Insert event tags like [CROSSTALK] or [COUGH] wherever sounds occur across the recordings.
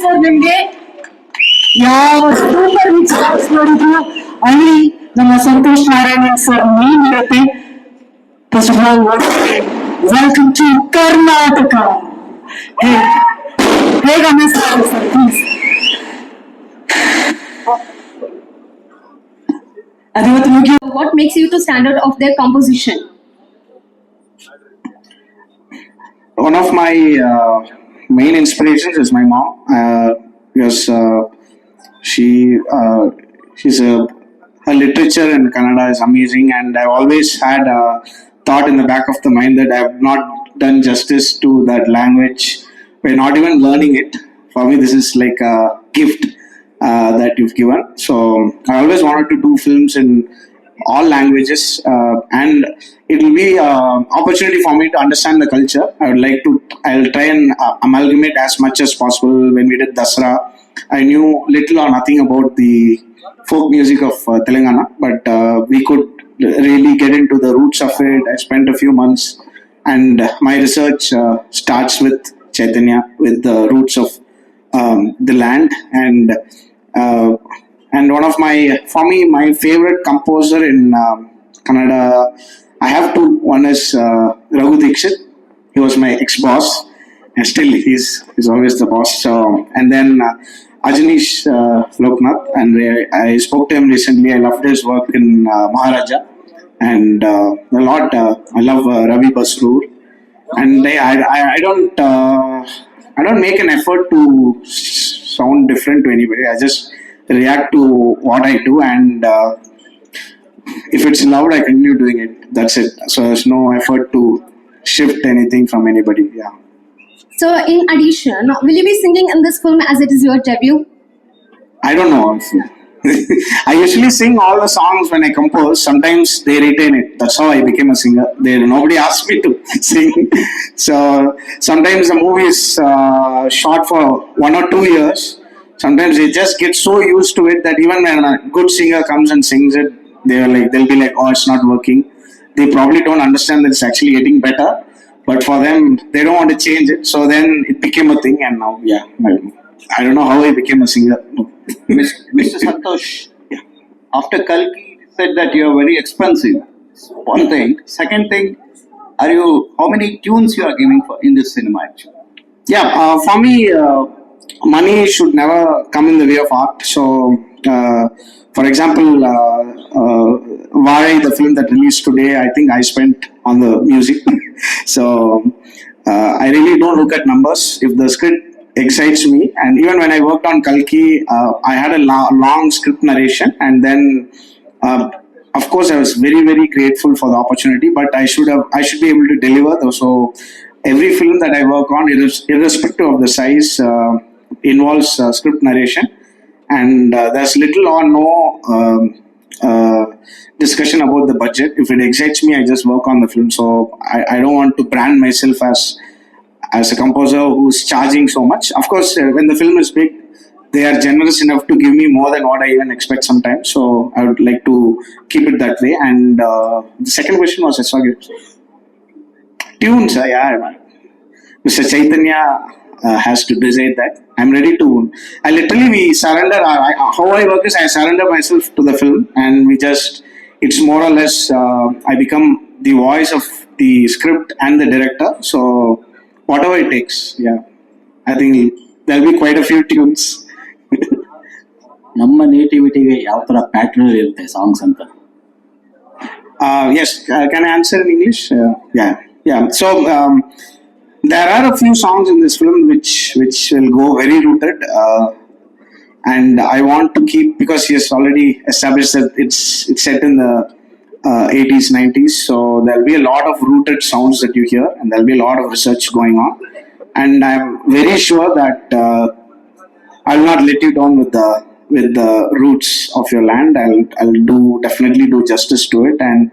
Sir ನಿಮ್ಗೆ ಯಾವ super hit songs ನೋಡಿದ್ರು ಅಲ್ಲಿ ನಮ್ಮ ಸಂತೋಷ್ ನಾರಾಯಣ ಸರ್ ಮೇನ್ ಇರುತ್ತೆ first of all welcome to Karnataka ಹೇಗೆ ಅನ್ನಿಸ್ತಾರೆ ಸರ್ ಪ್ಲೀಸ್ ಅದಿವತ್ತು ಮುಗಿಯೋ What makes you to stand out of their composition? one of my uh, main inspirations is my mom uh, because uh, she uh, she's a her literature in Canada is amazing and I've always had a thought in the back of the mind that I've not done justice to that language We're not even learning it. For me, this is like a gift uh, that you've given. So I always wanted to do films in all languages uh, and it will be an opportunity for me to understand the culture. I would like to i'll try and uh, amalgamate as much as possible. When we did dasra i knew little or nothing about the folk music of uh, telangana but uh, we could really get into the roots of it. I spent a few months and my research uh, starts with chaitanya with the roots of um, the land. And uh, and one of my for me my favorite composer in um, Kannada I have two. One is uh, Raghu Dixit. He was my ex boss and still he's he's always the boss. So and then uh, Ajanish uh, Loknath. And I, spoke to him recently. I loved his work in uh, Maharaja. And uh, a lot uh, I love uh, Ravi Basroor and I, I, I- I don't uh, I don't make an effort to sound different to anybody. I just react to what I do, and uh, if it's loud, I continue doing it. That's it. So there's no effort to shift anything from anybody. Yeah. So, in addition, will you be singing in this film as it is your debut? I don't know. [LAUGHS] I usually sing all the songs when I compose. Sometimes they retain it. That's how I became a singer. They nobody asked me to [LAUGHS] sing. so sometimes the movie is uh, shot for one or two years. Sometimes they just get so used to it that even when a good singer comes and sings it, they're like they'll be like, "Oh, it's not working." They probably don't understand that it's actually getting better. But for them, they don't want to change it. So then it became a thing, and now, yeah, I, I don't know how I became a singer. No. Mr. Santosh, Yeah. after Kalki said that you are very expensive. One thing. Second thing, are you how many tunes you are giving for in this cinema actually? Yeah, uh, for me, uh, money should never come in the way of art. So, uh, for example, uh, uh, Varai, the film that released today, I think I spent on the music. [LAUGHS] so, uh, I really don't look at numbers. If the script excites me, and even when I worked on Kalki, uh, I had a lo- long script narration, and then. Uh, of course, I was very, very grateful for the opportunity, but I should have, I should be able to deliver. Though, so every film that I work on, irres- irrespective of the size, uh, involves uh, script narration, and uh, there's little or no um, uh, discussion about the budget. If it excites me, I just work on the film. So I, I don't want to brand myself as as a composer who's charging so much. Of course, when the film is big, they are generous enough to give me more than what I even expect sometimes. So I would like to keep it that way. And uh, the second question was, I saw it. Tunes, yeah. Mr. Chaitanya uh, has to decide that. I'm ready to. I literally we surrender. Our, I, how I work is I surrender myself to the film, and we just. It's more or less. Uh, I become the voice of the script and the director. So whatever it takes. Yeah, I think there'll be quite a few tunes. ನಮ್ಮ ನೇಟಿವಿಟಿಗೆ ಯಾವ ತರ pattern ಇರುತ್ತೆ songs ಅಂತ Uh, yes, uh, can I answer in English? there are a few songs in this film which which will go very rooted, uh, and I want to keep because he has already established that it's it's set in the uh, 80s, 90s. So there'll be a lot of rooted sounds that you hear, and there'll be a lot of research going on. And I'm very sure that uh, I'll not let you down with the with the roots of your land. I'll I'll do definitely do justice to it, and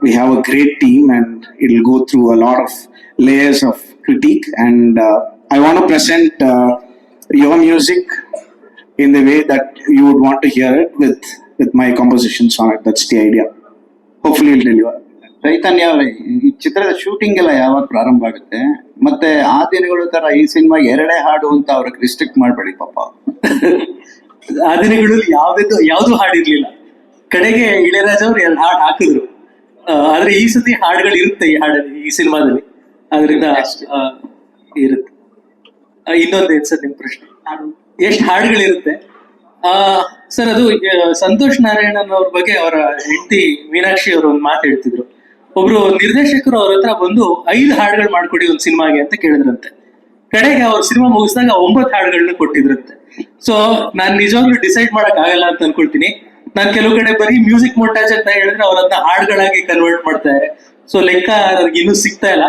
we have a great team, and it'll go through a lot of layers of critique. And uh, I want to present uh, your music in the way that you would want to hear it with with my compositions on it. That's the idea. Hopefully, it'll deliver. Chaitanya ಅವರೇ ಈ ಚಿತ್ರದ shooting ಎಲ್ಲ ಯಾವಾಗ ಪ್ರಾರಂಭ ಆಗುತ್ತೆ ಮತ್ತೆ ಆ ದಿನಗಳು ತರ ಈ ಸಿನಿಮಾ ಎರಡೇ ಹಾಡು ಅಂತ ಅವ್ರಿಗೆ ರಿಸ್ಟ್ರಿಕ್ಟ್ ಮಾಡಬೇಡಿ ಪಾಪ ಆ ದಿನಗಳಲ್ಲಿ ಯಾವ್ದು ಯಾವ್ದು ಹಾಡಿರ್ಲಿಲ್ಲ ಕಡೆಗೆ ಇಳೆಯರಾಜ್ ಅವ್ರು ಎರಡು ಹಾಡು ಹಾಕಿದ್ರು ಆದ್ರೆ ಈ ಸತಿ ಹಾಡುಗಳು ಇರುತ್ತೆ ಈ ಹಾಡಲ್ಲಿ ಈ ಸಿನಿಮಾದಲ್ಲಿ ಅದರಿಂದ ಇರುತ್ತೆ. ಇನ್ನೊಂದು ಏನ್ ಸರ್ ನಿಮ್ ಪ್ರಶ್ನೆ. ಎಷ್ಟು ಹಾಡುಗಳಿರುತ್ತೆ? ಆ ಸರ್ ಅದು ಸಂತೋಷ್ ನಾರಾಯಣನ್ ಅವ್ರ ಬಗ್ಗೆ ಅವರ ಹೆಂಡತಿ ಮೀನಾಕ್ಷಿ ಅವರು ಒಂದು ಮಾತು ಹೇಳ್ತಿದ್ರು. ಒಬ್ರು ನಿರ್ದೇಶಕರು ಅವ್ರ ಹತ್ರ ಬಂದು ಐದು ಹಾಡುಗಳು ಮಾಡ್ಕೊಡಿ ಒಂದು ಸಿನಿಮಾಗೆ ಅಂತ ಕೇಳಿದ್ರಂತೆ. ಕಡೆಗೆ ಅವ್ರ ಸಿನಿಮಾ ಮುಗಿಸಿದಾಗ ಒಂಬತ್ತು ಹಾಡುಗಳನ್ನ ಕೊಟ್ಟಿದ್ರಂತೆ. ಸೊ ನಾನ್ ನಿಜವಾಗ್ಲೂ ಡಿಸೈಡ್ ಮಾಡಕ್ ಆಗಲ್ಲ ಅಂತ ಅನ್ಕೊಳ್ತೀನಿ. ನಾನ್ ಕೆಲವು ಕಡೆ ಬರೀ ಮ್ಯೂಸಿಕ್ ಮೊಟ್ಟಾಜ್ ಅಂತ ಹೇಳಿದ್ರೆ ಅವ್ರ ಹಾಡುಗಳಾಗಿ ಕನ್ವರ್ಟ್ ಮಾಡ್ತಾರೆ ಸೊ ಲೆಕ್ಕ ನನಗೆ ಇನ್ನೂ ಸಿಗ್ತಾ ಇಲ್ಲ.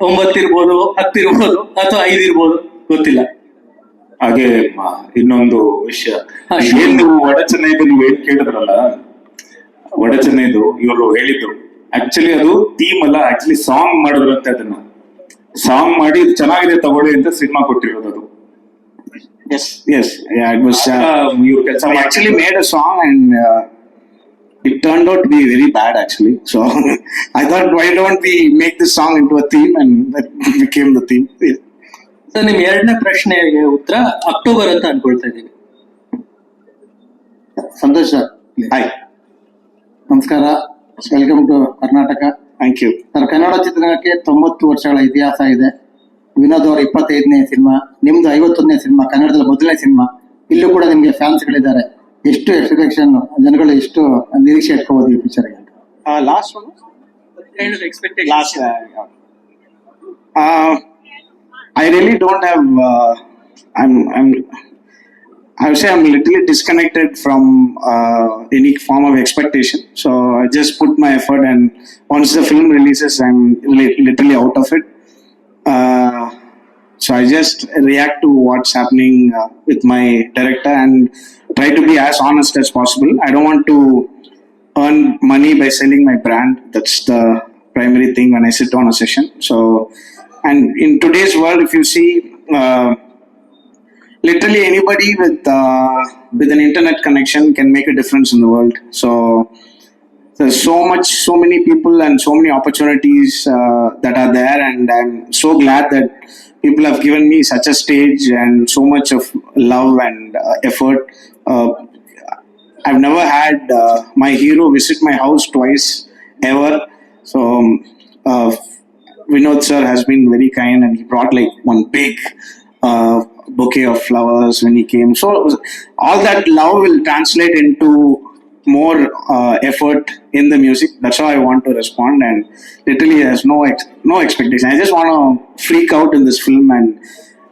ಒಂಬತ್ತು ಹತ್ತಿರ್ಬೋದು ಅಥವಾ ಐದಿರ್ಬೋದು ಗೊತ್ತಿಲ್ಲ. ಹಾಗೆ ಇನ್ನೊಂದು ವಿಷಯ. ಏನು ನೀವು ಚೆನ್ನೈದು ನೀವು ಏನ್ ಕೇಳಿದ್ರಲ್ಲ ವಡ ಚೆನ್ನೈದು ಇವರು ಹೇಳಿದ್ರು. ಆಕ್ಚುಲಿ ಅದು ಥೀಮ್ ಅಲ್ಲ ಆಕ್ಚುಲಿ ಸಾಂಗ್ ಮಾಡಿದ್ರು ಅಂತ ಅದನ್ನ. ಸಾಂಗ್ ಮಾಡಿ ಚೆನ್ನಾಗಿದೆ ತಗೊಳ್ಳಿ ಅಂತ ಸಿನಿಮಾ ಕೊಟ್ಟಿರೋದು ಅದು. ಎಸ್ ಎಸ್ ಇವ್ರು ಕೆಲಸ made a song and uh, it turned out to be very bad actually. So [LAUGHS] I thought, why don't we make this song into a theme? And that [LAUGHS] became the theme. Yeah. Sir ನಿಮ್ ಎರಡನೇ ಪ್ರಶ್ನೆಗೆ ಉತ್ತರ October ಅಂತ ಅನ್ಕೊಳ್ತಾ ಇದ್ದೀನಿ. Santosh sir. Hi, ನಮಸ್ಕಾರ. Welcome to Karnataka thank you sir Kannada ಚಿತ್ರರಂಗಕ್ಕೆ ತೊಂಬತ್ತು ವರ್ಷಗಳ ಇತಿಹಾಸ ಇದೆ. ವಿನೋದ್ ಅವರ ಇಪ್ಪತ್ತೈದನೇ ಸಿನಿಮಾ ನಿಮ್ದು ಐವತ್ತೊಂದನೇ ಸಿನಿಮಾ ಕನ್ನಡದಲ್ಲಿ ಮೊದಲನೇ ಸಿನಿಮಾ. ಇಲ್ಲೂ ಕೂಡ ನಿಮ್ಗೆ ಫ್ಯಾನ್ಸ್ಗಳಿದ್ದಾರೆ ಎಷ್ಟು ಎಕ್ಸ್ಪೆಕ್ಷನ್ ಜನಗಳು ಎಷ್ಟು ನಿರೀಕ್ಷೆ ಇಟ್ಕೋಬಹುದು ಈ ಪಿಕ್ಚರ್ಗೆ Uh, last one? Expectation Last. Uh, yeah. uh, I really don't have. Uh, I'm. I'm. I would say I'm literally disconnected from uh, any form of expectation. So I just put my effort, and once the film releases, I'm li- literally out of it. Uh, so I just react to what's happening uh, with my director and try to be as honest as possible. I don't want to earn money by selling my brand. That's the primary thing when I sit on a session. So, and in today's world, if you see, uh, literally anybody with uh, with an internet connection can make a difference in the world. So, there's so much, so many people and so many opportunities uh, that are there, and I'm so glad that people have given me such a stage and so much of love and uh, effort. Uh, I've never had uh, my hero visit my house twice ever. So um, uh, Vinod sir has been very kind and he brought like one big uh, bouquet of flowers when he came. So all that love will translate into more uh, effort in the music. That's how I want to respond and literally there's no ex- no expectation. I just want to freak out in this film and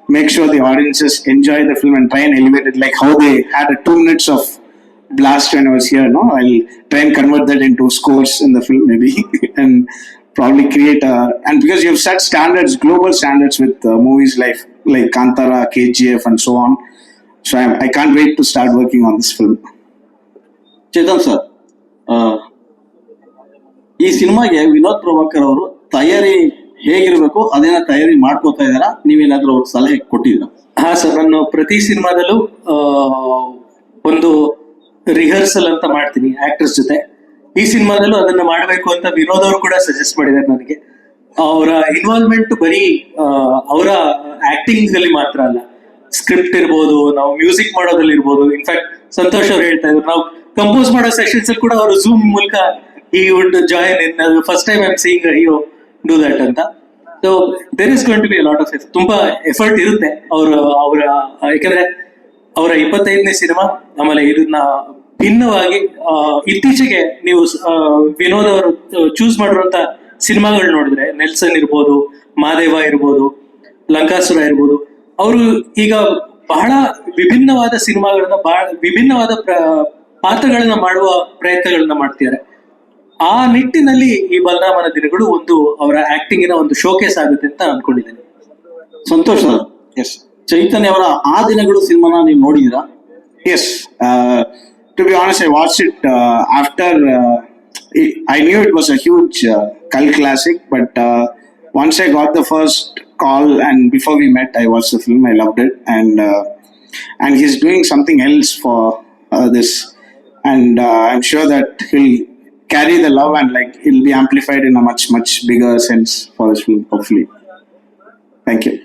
make sure the audiences enjoy the film and try and elevate it like how they had a two minutes of blast when I was here. No, I'll try and convert that into scores in the film maybe, [LAUGHS] and probably create a. And because you've set standards, global standards with uh, movies like like Kantara, KGF, and so on. So I, I can't wait to start working on this film. Chetan sir ಈ ಸಿನಿಮಾಗೆ ವಿನೋದ್ ಪ್ರಭಾಕರ್ ಅವರು ತಯಾರಿ ಹೇಗಿರ್ಬೇಕು ಅದನ್ನ ತಯಾರಿ ಮಾಡ್ಕೋತಾ ಇದಾರಾ ನೀವೇನಾದ್ರೂ ಅವ್ರ ಸಲಹೆ ಕೊಟ್ಟಿದ್ರ ಹಾ ಸರ್, ನಾನು ಪ್ರತಿ ಸಿನಿಮಾದಲ್ಲೂ ಒಂದು ರಿಹರ್ಸಲ್ ಅಂತ ಮಾಡ್ತೀನಿ ಆಕ್ಟರ್ಸ್ ಜೊತೆ. ಈ ಸಿನಿಮಾದಲ್ಲೂ ಅದನ್ನ ಮಾಡಬೇಕು ಅಂತ ವಿನೋದ್ ಅವರು ಕೂಡ ಸಜೆಸ್ಟ್ ಮಾಡಿದ್ದಾರೆ ನನಗೆ. ಅವರ ಇನ್ವಾಲ್ವ್ಮೆಂಟ್ ಬರೀ ಅವರ ಆಕ್ಟಿಂಗ್ ಅಲ್ಲಿ ಮಾತ್ರ ಅಲ್ಲ. ಸ್ಕ್ರಿಪ್ಟ್ ಇರ್ಬೋದು, ನಾವು ಮ್ಯೂಸಿಕ್ ಮಾಡೋದ್ರಲ್ಲಿ ಇರ್ಬೋದು ಇನ್ಫ್ಯಾಕ್ಟ್ ಸಂತೋಷ್ ಅವ್ರು ಹೇಳ್ತಾ ಇದ್ರು, ನಾವು ಕಂಪೋಸ್ ಮಾಡೋ ಸೆಷನ್ಸ್ ಕೂಡ ಅವರು ಝೂಮ್ ಮೂಲಕ ಈ ಒಂದು join in first time I'm seeing you do that ಅಂತ. So there is going to be lot of ತುಂಬಾ ಎಫರ್ಟ್ ಇರುತ್ತೆ ಅವರು, ಅವರ, ಯಾಕಂದ್ರೆ ಅವರ ಇಪ್ಪತ್ತೈದನೇ ಸಿನಿಮಾ, ಆಮೇಲೆ ಇದನ್ನ ಭಿನ್ನವಾಗಿ ಇತ್ತೀಚೆಗೆ ನೀವು ವಿನೋದ್ ಅವರು ಚೂಸ್ ಮಾಡಿರುವಂತ ಸಿನಿಮಾಗಳು ನೋಡಿದ್ರೆ, ನೆಲ್ಸನ್ ಇರ್ಬೋದು, ಮಾದೇವ ಇರ್ಬೋದು, ಲಂಕಾಸುರ ಇರ್ಬೋದು, ಅವರು ಈಗ ಬಹಳ ವಿಭಿನ್ನವಾದ ಸಿನಿಮಾಗಳನ್ನ ಬಹಳ ವಿಭಿನ್ನವಾದ ಪಾತ್ರಗಳನ್ನ ಮಾಡುವ ಪ್ರಯತ್ನಗಳನ್ನ ಮಾಡ್ತಿದ್ದಾರೆ. ಆ ನಿಟ್ಟಿನಲ್ಲಿ ಈ ಬಲರಾಮನ ದಿನಗಳು ಒಂದು ಅವರ ಆಕ್ಟಿಂಗಿನ ಒಂದು ಶೋಕೇಸ್ ಆಗುತ್ತೆ ಅಂತ ಅನ್ಕೊಂಡಿದ್ದೇನೆ. ಸಂತೋಷ ಎಸ್ ಚೈತನ್ಯ ಅವರ ಆ ದಿನಗಳು ಸಿನಿಮಾನ ನೀವು ನೋಡಿದಿರ yes to be honest I watch it after I knew it was a huge cult classic but once I got the first call and before we met I watch the film I love it and and he is doing something else for this and uh, I'm sure that he'll carry the love and like it'll be amplified in a much much bigger sense for this film hopefully thank you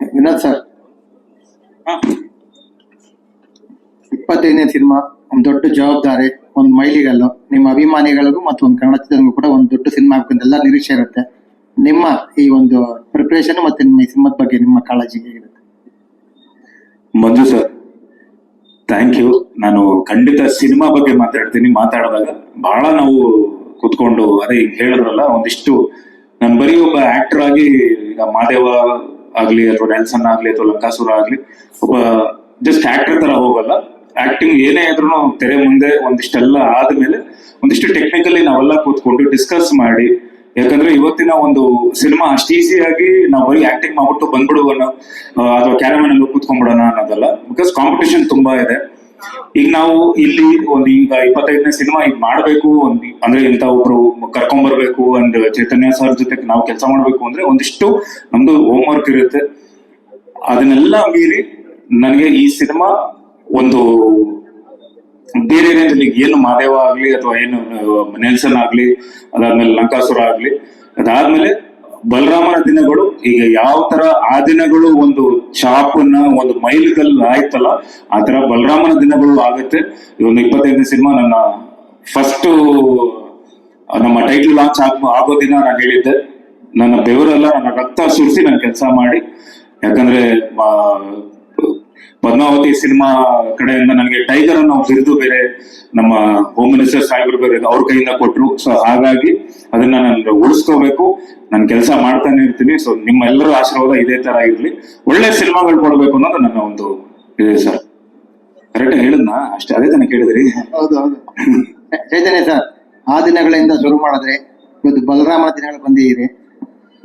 Vinod sir ಇಪ್ಪತ್ತೈದನೇ cinema ಒಂದು ದೊಡ್ಡ ಜವಾಬ್ದಾರಿ ಒಂದು ಮೈಲಿಗಲ್ಲು ನಿಮ್ಮ ಅಭಿಮಾನಿಗಳಿಗೂ ಮತ್ತು ಒಂದು ಕನ್ನಡ ಚಿತ್ರರಂಗೂ ಕೂಡ ಒಂದು ದೊಡ್ಡ ಸಿನಿಮಾ ಆಗ್ಬೇಕಂತ ಎಲ್ಲ ನಿರೀಕ್ಷೆ ಇರುತ್ತೆ ನಿಮ್ಮ ಈ ಒಂದು ಪ್ರಿಪರೇಷನ್ ಮತ್ತೆ ನಿಮ್ಮ ಸಿನಿಮಾದ ಬಗ್ಗೆ ನಿಮ್ಮ ಕಾಳಜಿ ಹೇಗಿರುತ್ತೆ? ಮಂಜು ಸರ್ ಥ್ಯಾಂಕ್ ಯು ನಾನು ಖಂಡಿತ ಸಿನಿಮಾ ಬಗ್ಗೆ ಮಾತಾಡ್ತೀನಿ. ಮಾತಾಡಿದಾಗ ಬಹಳ ನಾವು ಕುತ್ಕೊಂಡು, ಅದೇ ಈಗ ಹೇಳಿದ್ರಲ್ಲ, ಒಂದಿಷ್ಟು ನಾನು ಬರೀ ಒಬ್ಬ ಆಕ್ಟರ್ ಆಗಿ, ಈಗ ಮಾದೇವ ಆಗ್ಲಿ ಅಥವಾ ನೆಲ್ಸನ್ ಆಗ್ಲಿ ಅಥವಾ ಲಂಕಾಸುರ ಆಗ್ಲಿ, ಒಬ್ಬ ಜಸ್ಟ್ ಆಕ್ಟರ್ ತರ ಹೋಗಲ್ಲ. ಆಕ್ಟಿಂಗ್ ಏನೇ ಆದ್ರೂ ತೆರೆ ಮುಂದೆ ಒಂದಿಷ್ಟೆಲ್ಲ ಆದ್ಮೇಲೆ ಒಂದಿಷ್ಟು ಟೆಕ್ನಿಕಲಿ ನಾವೆಲ್ಲ ಕೂತ್ಕೊಂಡು ಡಿಸ್ಕಸ್ ಮಾಡಿ ಯಾಕಂದ್ರೆ ಇವತ್ತಿನ ಒಂದು ಸಿನಿಮಾ ಅಷ್ಟು ಈಸಿಯಾಗಿ ನಾವು ಬರೀ ಆಕ್ಟಿಂಗ್ ಮಾಡ್ಬಿಟ್ಟು ಬಂದ್ಬಿಡುವನ ಅಥವಾ ಕ್ಯಾರಮನ್ ಅಲ್ಲಿ ಕೂತ್ಕೊಂಡ್ಬಿಡೋಣ ಅನ್ನೋದಲ್ಲ. ಬಿಕಾಸ್ ಕಾಂಪಿಟೇಷನ್ ತುಂಬಾ ಇದೆ. ಈಗ ನಾವು ಇಲ್ಲಿ ಒಂದು ಈಗ ಇಪ್ಪತ್ತೈದನೇ ಸಿನಿಮಾ ಈಗ ಮಾಡ್ಬೇಕು ಒಂದ್, ಅಂದ್ರೆ ಇಂತ ಒಬ್ರು ಕರ್ಕೊಂಡ್ ಬರ್ಬೇಕು ಅಂಡ್ ಚೈತನ್ಯ ಸರ್ ಜೊತೆ ನಾವು ಕೆಲಸ ಮಾಡ್ಬೇಕು ಅಂದ್ರೆ ಒಂದಿಷ್ಟು ನಮ್ದು ಹೋಮ್ ವರ್ಕ್ ಇರುತ್ತೆ. ಅದನ್ನೆಲ್ಲ ಮೀರಿ ನನಗೆ ಈ ಸಿನಿಮಾ ಒಂದು ಬೇರೆ ಅಲ್ಲಿ ಏನು ಮಾದೇವ ಆಗ್ಲಿ ಅಥವಾ ಏನು ನೆಲ್ಸನ್ ಆಗ್ಲಿ, ಅದಾದ್ಮೇಲೆ ಲಂಕಾಸುರ ಆಗ್ಲಿ, ಅದಾದ್ಮೇಲೆ ಬಲರಾಮನ ದಿನಗಳು, ಈಗ ಯಾವ ತರ ಆ ದಿನಗಳು ಒಂದು ಚಾಪನ್ನ, ಒಂದು ಮೈಲ್ಗಲ್ಲಿ ಆಯ್ತಲ್ಲ, ಆ ತರ ಬಲರಾಮನ ದಿನಗಳು ಆಗುತ್ತೆ. ಈ ಒಂದು ಇಪ್ಪತ್ತೈದನೇ ಸಿನಿಮಾ ನನ್ನ ಫಸ್ಟ್ ನಮ್ಮ ಟೈಟಲ್ ಲಾಂಚ್ ಆಗ, ಆಗೋ ದಿನ ನಾನು ಹೇಳಿದ್ದೆ. ನನ್ನ ಬೆವರೆಲ್ಲ ನನ್ನ ರಕ್ತ ಸುರಿಸಿ ನಾನು ಕೆಲಸ ಮಾಡಿ. ಯಾಕಂದ್ರೆ ಪದ್ಮಾವತಿ ಸಿನಿಮಾ ಕಡೆಯಿಂದ ನನಗೆ ಟೈಗರ್ ಅನ್ನೋ ಬಿರುದು ಬೇರೆ, ನಮ್ಮ ಹೋಮ್ ಮಿನಿಸ್ಟರ್ ಸಾಹೇಬರು ಬೇರೆ ಅವ್ರ ಕೈಯಿಂದ ಕೊಟ್ರು. ಸೊ ಹಾಗಾಗಿ ಅದನ್ನ ನಾನು ಉಳಿಸ್ಕೋಬೇಕು. ನಾನು ಕೆಲಸ ಮಾಡ್ತಾನೆ ಇರ್ತೀನಿ. ಸೊ ನಿಮ್ಮ ಎಲ್ಲರ ಆಶೀರ್ವಾದ ಇದೇ ತರ ಇರ್ಲಿ. ಒಳ್ಳೆ ಸಿನಿಮಾಗಳು ಕೊಡ್ಬೇಕು ಅನ್ನೋದು ನನ್ನ ಒಂದು ಇದೆ ಸರ್. ಕರೆಕ್ಟ್ ಹೇಳಿದ್ನ? ಅಷ್ಟೇ, ಅದೇ ತಾನೇ ಕೇಳಿದ್ರಿ. ಹೌದು ಹೌದು. ಚೈತನ್ಯ ಸರ್, ಆ ದಿನಗಳಿಂದ ಶುರು ಮಾಡಿದ್ರೆ ಇವತ್ತು ಬಲರಾಮ ದಿನಗಳು ಬಂದಿದೆ.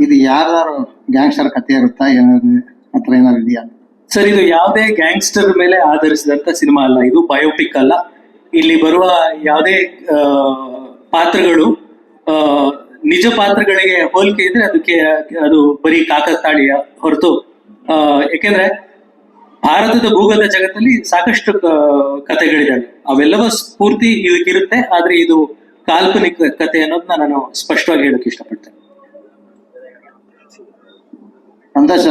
ಇದು ಯಾರು ಗ್ಯಾಂಗ್ಸ್ಟರ್ ಕಥೆ ಇರುತ್ತಾ, ಏನಾದ್ರು ಹತ್ರ ಏನಾದ್ರು ಇದೆಯಾ ಸರ್ ಇದು ಯಾವುದೇ ಗ್ಯಾಂಗ್ಸ್ಟರ್ ಮೇಲೆ ಆಧರಿಸಿದಂತ ಸಿನಿಮಾ ಅಲ್ಲ. ಇದು ಬಯೋಪಿಕ್ ಅಲ್ಲ. ಇಲ್ಲಿ ಬರುವ ಯಾವುದೇ ಪಾತ್ರಗಳು ನಿಜ ಪಾತ್ರಗಳಿಗೆ ಹೋಲಿಕೆ ಇದ್ರೆ ಅದಕ್ಕೆ, ಅದು ಬರೀ ಕಾಕತಾಳೀಯ ಹೊರತು ಯಾಕೆಂದ್ರೆ ಭಾರತದ ಭೂಗತ ಜಗತ್ತಲ್ಲಿ ಸಾಕಷ್ಟು ಕಥೆಗಳಿದ್ದಾವೆ. ಅವೆಲ್ಲವ ಸ್ಫೂರ್ತಿ ಇದಕ್ಕಿರುತ್ತೆ ಆದ್ರೆ ಇದು ಕಾಲ್ಪನಿಕ ಕಥೆ ಅನ್ನೋದನ್ನ ನಾನು ಸ್ಪಷ್ಟವಾಗಿ ಹೇಳಕ್ ಇಷ್ಟಪಡ್ತೇನೆ. ಸಂತೋಷ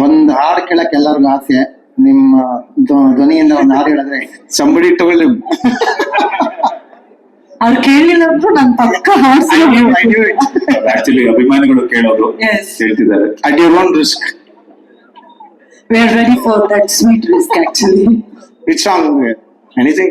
ಒಂದ್ ಹಾಡ್ ಕೇಳಕ್ ಎಲ್ಲರಿಗೂ ಆಸೆ ನಿಮ್ಮ ಧ್ವ- ಧ್ವನಿಯಿಂದ ಒಂದ್ ಹಾಡ್ ಹೇಳಿದ್ರೆ somebody ತಗೊಳ್ಳಿ ಅವ್ರು ಕೇಳಿಲ್ಲ ಅಂದ್ರೂ ನನ್ ಪಕ್ಕ ಹಾಡ್ಸಿ I knew, I knew it. Actually ಅಭಿಮಾನಿಗಳು ಕೇಳೋದು Yes. ಹೇಳ್ತಿದ್ದಾರೆ at your own risk we are ready for that sweet risk actually which song anything